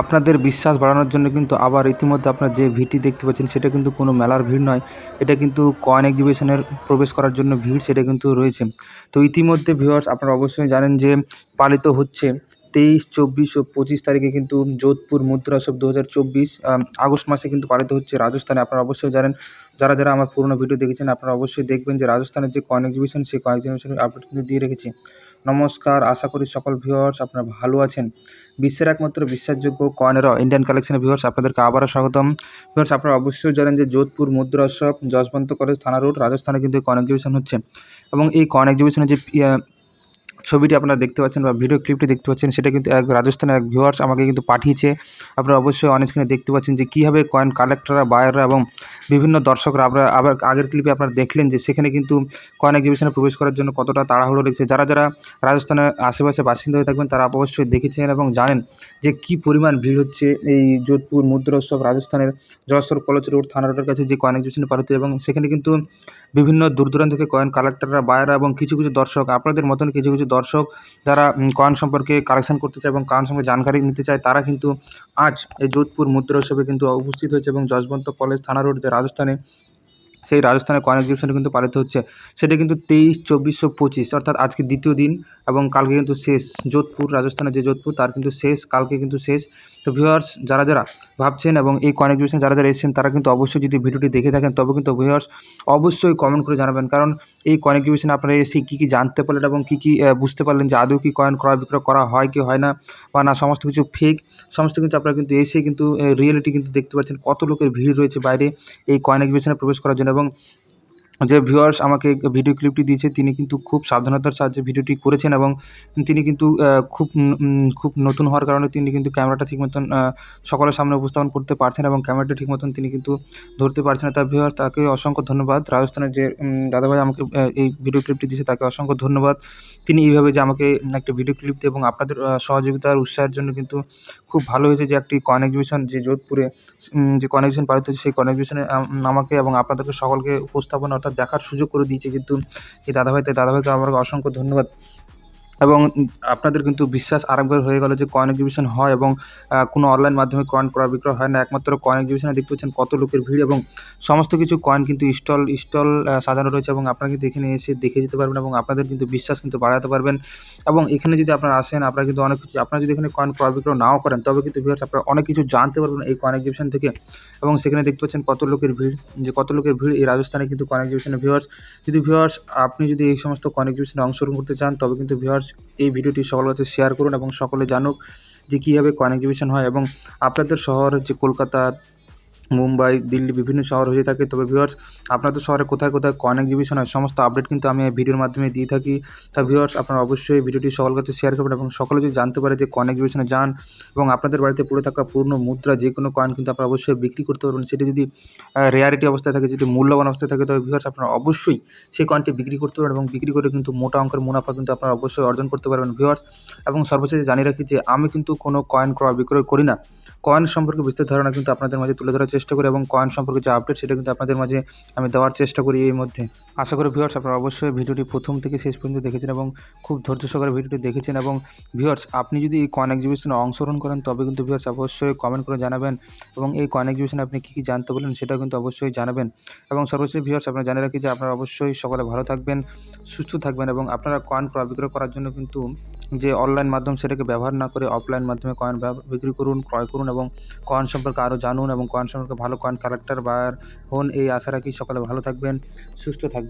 আপনাদের বিশ্বাস বাড়ানোর জন্য কিন্তু আবার ইতিমধ্যে আপনার যে ভিটি দেখতে পাচ্ছেন, সেটা কিন্তু কোনো মেলার ভিড় নয়। এটা কিন্তু কয়েন এক্সিবিশনের প্রবেশ করার জন্য ভিড় সেটা কিন্তু রয়েছে। তো ইতিমধ্যে ভিউয়ার্স আপনারা অবশ্যই জানেন যে পালিত হচ্ছে তেইশ, চব্বিশ ও পঁচিশ তারিখে কিন্তু যোধপুর মুদ্রা উৎসব দু হাজার চব্বিশ আগস্ট মাসে কিন্তু পালিত হচ্ছে রাজস্থানে। আপনারা অবশ্যই জানেন, যারা যারা আমার পুরোনো ভিডিও দেখেছেন, আপনারা অবশ্যই দেখবেন যে রাজস্থানের যে কয়েন এক্সিবিশন সেই কয়েন এক্সিবিশনের আপডেট কিন্তু দিয়ে রেখেছি। নমস্কার, আশা করি সকল ভিউয়ার্স আপনারা ভালো আছেন। বিশ্বের একমাত্র বিশ্বাসযোগ্য কয়েনেরও ইন্ডিয়ান কালেকশনের ভিউয়ার্স আপনাদেরকে আবারও স্বাগতম। ভিউয়ার্স আপনারা অবশ্যই জানেন যে যোধপুর মুদ্রা উৎসব যশবন্ত কলেজ থানা রোড, রাজস্থানে কিন্তু কয়েন এক্সিবিশন হচ্ছে। এবং এই কয়েন এক্সিবিশনের যে ছবিটি আপনারা দেখতে পাচ্ছেন বা ভিডিও ক্লিপটি দেখতে পাচ্ছেন, সেটা কিন্তু এক রাজস্থানের এক ভিউয়ার্স আমাকে কিন্তু পাঠিয়েছে। আপনারা অবশ্যই অন স্ক্রিনে দেখতে পাচ্ছেন যে কীভাবে কয়েন কালেক্টররা বায়াররা এবং বিভিন্ন দর্শকরা আপনারা আবার আগের ক্লিপে আপনারা দেখলেন যে সেখানে কিন্তু কয়েন এক্সিবিশনে প্রবেশ করার জন্য কতটা তাড়াহুড়ো লেগেছে। যারা যারা রাজস্থানের আশেপাশে বাসিন্দা হয়ে থাকবেন, তারা অবশ্যই দেখেছেন এবং জানেন যে কী পরিমাণ ভিড় হচ্ছে এই যোধপুর মুদ্রা উৎসব রাজস্থানের যশোর কলেজ রোড থানা রোডের কাছে যে কয়েন এক্সিবিশনে পালিত এবং সেখানে কিন্তু বিভিন্ন দূর দূরান্ত থেকে কয়েন কালেক্টররা বায়াররা এবং কিছু কিছু দর্শক, আপনাদের মতন কিছু কিছু দর্শক যারা কয়েন সম্পর্কে কালেকশন করতে চায় এবং কয়েন সম্পর্কে জানকারি নিতে চায়, তারা কিন্তু আজ এই যোধপুর মুদ্রা উৎসবে কিন্তু উপস্থিত হয়েছে এবং যশবন্ত কলেজ থানা রোড যে রাজস্থানে, সেই রাজস্থানের কয়েন এক্সিবিশন কিন্তু পালিত হচ্ছে। সেটা কিন্তু তেইশ চব্বিশশো পঁচিশ, অর্থাৎ আজকে দ্বিতীয় দিন এবং কালকে কিন্তু শেষ। যোধপুর, রাজস্থানের যে যোধপুর, তার কিন্তু শেষ, কালকে কিন্তু শেষ। তো ভিউয়ার্স যারা যারা ভাবছেন এবং এই এক্সিবিশন যারা যারা এসেছেন, তারা কিন্তু অবশ্যই যদি ভিডিওটি দেখে থাকেন, তবে কিন্তু ভিউয়ার্স অবশ্যই কমেন্ট করে জানাবেন। কারণ এই এক্সিবিশনে আপনারা এসে কী কী জানতে পারলেন এবং কী কী বুঝতে পারলেন যে আদৌ কি কয়েন ক্রয় বিক্রয় করা হয় কি হয় না, বা না, সমস্ত কিছু ফেক সমস্ত কিন্তু আপনারা কিন্তু এসে কিন্তু রিয়েলিটি কিন্তু দেখতে পাচ্ছেন কত লোকের ভিড় রয়েছে বাইরে এই কয়েন এক্সিবিশনে প্রবেশ করার জন্য। এবং যে ভিউয়ার্স আমাকে ভিডিও ক্লিপটি দিয়েছে, তিনি কিন্তু খুব সাবধানতার সাহায্যে ভিডিওটি করেছেন এবং তিনি কিন্তু খুব খুব নতুন হওয়ার কারণে তিনি কিন্তু ক্যামেরাটা ঠিক মতন সকলের সামনে উপস্থাপন করতে পারছেন এবং ক্যামেরাটা ঠিক মতন তিনি কিন্তু ধরতে পারছেন তার ভিউয়ার্স তাকে অসংখ্য ধন্যবাদ। রাজস্থানের যে দাদাভাই আমাকে এই ভিডিও ক্লিপটি দিয়েছে, তাকে অসংখ্য ধন্যবাদ। তিনি এইভাবে যে আমাকে একটা ভিডিও ক্লিপ দিয়ে এবং আপনাদের সহযোগিতার উৎসাহের জন্য কিন্তু খুব ভালো হয়েছে যে একটি কন এক্সিবিশন যে যোধপুরে যে কন এক্সিবিশন পালিত হয়েছে সেই কন এক্সিবিশনে আমাকে এবং আপনাদেরকে সকলকে উপস্থাপনা অর্থাৎ দেখার সুযোগ করে দিয়েছে। কিন্তু এই দাদাভাই, তাই দাদাভাইকে আমার অসংখ্য ধন্যবাদ। এবং আপনাদের কিন্তু বিশ্বাস আরেকবার হয়ে গেল যে কয়েন এক্সিবিশন হয় এবং কোনো অনলাইন মাধ্যমে কয়েন ক্রয় বিক্রয় হয় না। একমাত্র কয়েন এক্সিবিশনে দেখতে পাচ্ছেন কত লোকের ভিড় এবং সমস্ত কিছু কয়েন কিন্তু স্টল স্টল সাজানো রয়েছে এবং আপনারা কিন্তু এখানে এসে দেখে যেতে পারবেন এবং আপনাদের কিন্তু বিশ্বাস কিন্তু বাড়াতে পারবেন। এবং এখানে যদি আপনারা আসেন, আপনারা কিন্তু অনেক কিছু, আপনারা যদি এখানে কয়েন ক্রয় বিক্রয় নাও করেন, তবে কিন্তু ভিউয়ার্স আপনারা অনেক কিছু জানতে পারবেন এই কয়েন এক্সিবিশন থেকে। এবং সেখানে দেখতে পাচ্ছেন কত লোকের ভিড়, যে কত লোকের ভিড় এই রাজস্থানে কিন্তু কয়েন এক্সিবিশনের ভিউয়ার্স যদি ভিউয়ার্স আপনি যদি এই সমস্ত কয়েন এক্সিবিশনে অংশগ্রহণ করতে চান, তবে কিন্তু ভিউয়ার্স এই ভিডিওটি সকলের কাছে শেয়ার করুন এবং সকলে জানুক যে কীভাবে কয়েন এক্সিবিশন হয় এবং আপনাদের শহর যে কলকাতা মুম্বাই, দিল্লি বিভিন্ন শহর হয়ে থাকে। তবে ভিউয়ার্স আপনাদের শহরে কোথায় কোথায় কয়েন এক্সিবিশন হয়, সমস্ত আপডেট কিন্তু আমি এই ভিডিওর মাধ্যমে দিয়ে থাকি। তা ভিউয়ার্স আপনারা অবশ্যই ভিডিওটি সকলের কাছে শেয়ার করবেন এবং সকলে যদি জানতে পারে যে কয়েন এক্সিবিশনে যান এবং আপনাদের বাড়িতে পড়ে থাকা পুরনো মুদ্রা যে কোনো কয়েন কিন্তু আপনারা অবশ্যই বিক্রি করতে পারবেন। সেটি যদি রেয়ারিটি অবস্থায় থাকে, যদি মূল্যবান অবস্থায় থাকে, তবে ভিউয়ার্স আপনারা অবশ্যই সেই কয়েনটি বিক্রি করতে পারবেন এবং বিক্রি করে কিন্তু মোটা অঙ্কের মুনাফা কিন্তু আপনারা অবশ্যই অর্জন করতে পারবেন। ভিউয়ার্স এবং সর্বশেষে জানিয়ে রাখি যে আমি কিন্তু কোনো কয়েন ক্রয় বিক্রয় করি না। কয়েন সম্পর্কে বিস্তারিত ধারণা কিন্তু আপনাদের মাঝে তুলে ধরার চেষ্টা করি এবং কয়েন সম্পর্কে যে আপডেট সেটা কিন্তু আপনাদের মাঝে আমি দেওয়ার চেষ্টা করি এই মধ্যে। আশা করি ভিউয়ার্স আপনারা অবশ্যই ভিডিওটি প্রথম থেকে শেষ পর্যন্ত দেখেছেন এবং খুব ধৈর্য সহকারে ভিডিওটি দেখেছেন এবং ভিউয়ার্স আপনি যদি এই কয়েন এক্সিবিশনে অংশগ্রহণ করেন, তবে কিন্তু ভিউয়ার্স অবশ্যই কমেন্ট করে জানাবেন এবং এই কয়েন এক্সিবিশনে আপনি কী কী জানতে পারলেন সেটাও কিন্তু অবশ্যই জানাবেন। এবং সর্বশেষ ভিউয়ার্স আপনারা জানিয়ে রাখি যে আপনারা অবশ্যই সকলে ভালো থাকবেন, সুস্থ থাকবেন এবং আপনারা কয়েন ক্রয় বিক্রয় করার জন্য কিন্তু যে অনলাইন মাধ্যম সেটাকে ব্যবহার না করে অফলাইন মাধ্যমে কয়েন বিক্রি করুন, ক্রয় করুন এবং কয়েন সম্পর্কে আরও জানুন এবং কয়েন সম্পর্কে ভালো কয়েন কালেক্টর বা হন এই আশা রাখি সকলে ভালো থাকবেন সুস্থ থাকবেন।